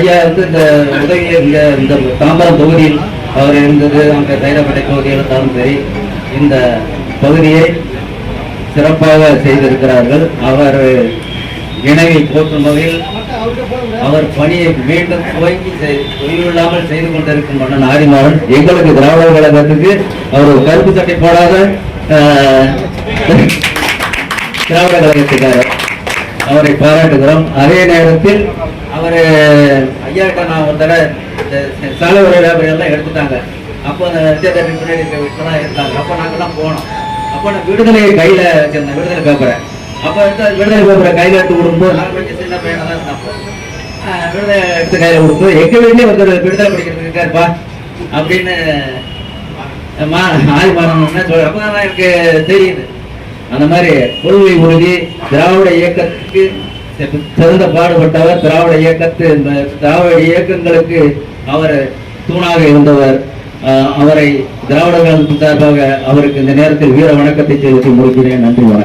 ஐயா வந்து இந்த உதவி இந்த இந்த தாம்பரம் தொகுதியில் அவர் இருந்தது அங்கே தைரப்பேட்டை தொகுதியில் இருந்தாலும் சரி இந்த பகுதியை சிறப்பாக செய்திருக்கிறார்கள். அவர் நினைவை போற்றும் வகையில் அவர் பணியை மீண்டும் துவங்கி செய்- செய்து கொண்டிருக்கும் மன்னன் ஆதிமாறன் எங்களுக்கு திராவிட கழகத்துக்கு அவர் கருப்பு சட்டை போடாத திராவிட கழகத்துக்காரர். அவரை பாராட்டுகிறோம். அதே நேரத்தில் அவர் ஐயாட்ட நான் ஒரு தடவை இந்த சாலை எல்லாம் எடுத்துட்டாங்க. அப்போ அந்த விஜயதேவி முன்னாடி இருக்க இருந்தாங்க அப்போ நாங்கெல்லாம் போனோம். அப்போ நான் விடுதலை கையில் வச்சிருந்தேன். விடுதலை பேப்பரை. அப்போ வந்து விடுதலை பேப்பரை கையில் எடுத்து கொடுக்கும்போது நான் கொஞ்சம் சின்ன பையனாக தான் இருந்தேன் அப்போ. விடுதலை எடுத்து கையில் கொடுக்கும்போது எங்கள் வீட்லேயே வந்து விடுதலை படிக்கிறதுக்கு இருக்காருப்பா அப்படின்னு மா ஆய் மாறணும்னு சொல்ல அப்போ தான் எனக்கு தெரியுது. அந்த மாதிரி கொள்கை உறுதி திராவிட இயக்கத்துக்கு சிறந்த பாடுபட்டவர் திராவிட இயக்கத்து இந்த திராவிட இயக்கங்களுக்கு அவர் தூணாக இருந்தவர். ஆஹ் அவரை திராவிட சார்பாக அவருக்கு இந்த நேரத்தில் வீர வணக்கத்தை செலுத்தி முடிக்கிறேன். நன்றி வணக்கம்.